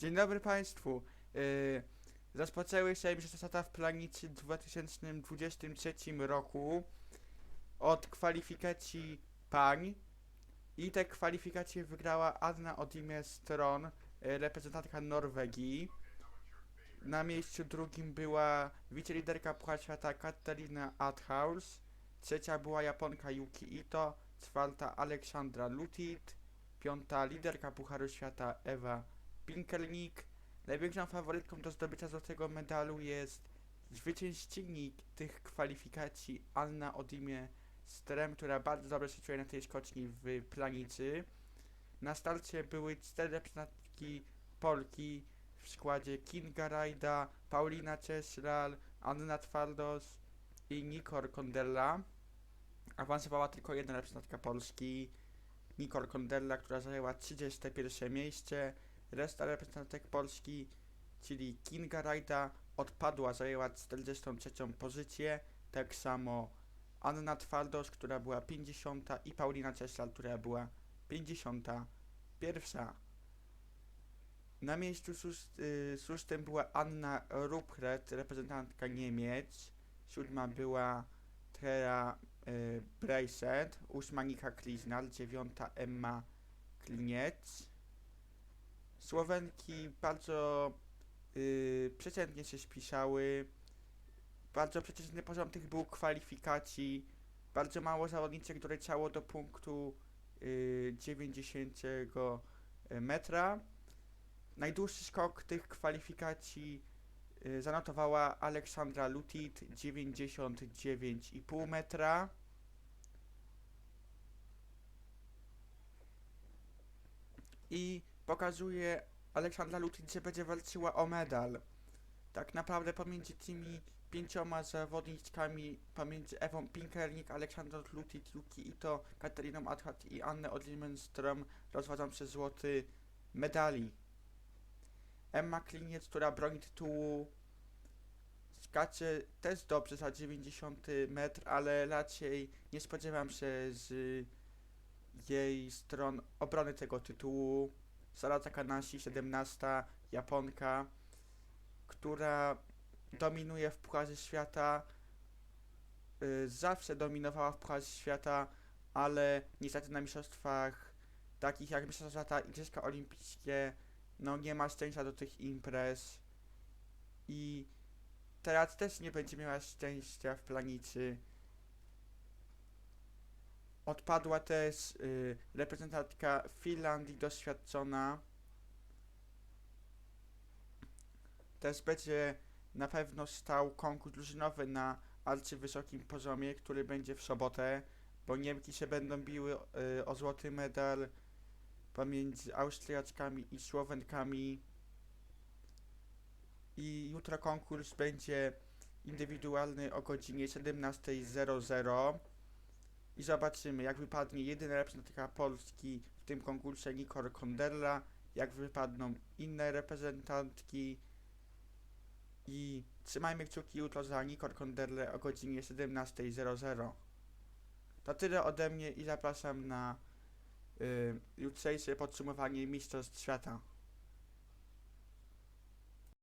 Dzień dobry Państwu. Yy, rozpoczęły się Mistrzostwa w Planicy w 2023 roku od kwalifikacji pań i te kwalifikacje wygrała Anna Odimie Stron, yy, reprezentantka Norwegii. Na miejscu drugim była wiceliderka Puchar Świata Katarina Adhaus, trzecia była Japonka Yuki Ito, czwarta Aleksandra Lutit, piąta liderka Pucharu Świata Ewa Pinkelnik. Największą faworytką do zdobycia złotego medalu jest zwyciężczyni tych kwalifikacji Anna Odimie Strem, która bardzo dobrze się czuje na tej skoczni w planicy. Na starcie były cztery reprezentantki Polki w składzie Kinga Rajda, Paulina Cesral, Anna Twardos i Nikor Kondella. Awansowała tylko jedna reprezentantka Polski, Nikol Kondella, która zajęła 31 miejsce. Reszta reprezentantek Polski, czyli Kinga Rajda, odpadła, zajęła 43 pozycję. Tak samo Anna Twardos, która była 50 i Paulina Cesal, która była 51. Na miejscu y, szóstym była Anna Rupret, reprezentantka Niemiec. Siódma była Tera y, Brejset, ósma Nika Kliznal, dziewiąta Emma Kliniec. Słowenki bardzo y, przeciętnie się spisały. Bardzo przeciętny poziom tych był kwalifikacji. Bardzo mało zawodniczek doleciało do punktu y, 90 metra. Najdłuższy skok tych kwalifikacji y, zanotowała Aleksandra Lutit 99,5 metra. I pokazuje Aleksandra Lutit, że będzie walczyła o medal. Tak naprawdę pomiędzy tymi pięcioma zawodniczkami, pomiędzy Ewą Pinkernik, Aleksandrą Lutit, Yuki Ito, Katariną Adhat i Annę Odlimenstrom rozważam się złoty medali. Emma Kliniec, która broni tytułu, skacze też dobrze za 90 metr, ale raczej nie spodziewam się z jej stron obrony tego tytułu. Sara Takanashi, 17, Japonka, która dominuje w Pucharze Świata, y, zawsze dominowała w Pucharze Świata, ale niestety na mistrzostwach takich jak Mistrzostwa Świata, Igrzyska Olimpijskie, no nie ma szczęścia do tych imprez i teraz też nie będzie miała szczęścia w planicy. Odpadła też y, reprezentantka Finlandii doświadczona. Też będzie na pewno stał konkurs drużynowy na arcywysokim poziomie, który będzie w sobotę, bo Niemki się będą biły y, o złoty medal pomiędzy Austriaczkami i Słowenkami. I jutro konkurs będzie indywidualny o godzinie 17.00 i zobaczymy jak wypadnie jedyna reprezentantka Polski w tym konkursie Nikor Kondella, jak wypadną inne reprezentantki i trzymajmy kciuki jutro za Nikor Konderle o godzinie 17.00. To tyle ode mnie i zapraszam na y, jutrzejsze podsumowanie Mistrzostw Świata.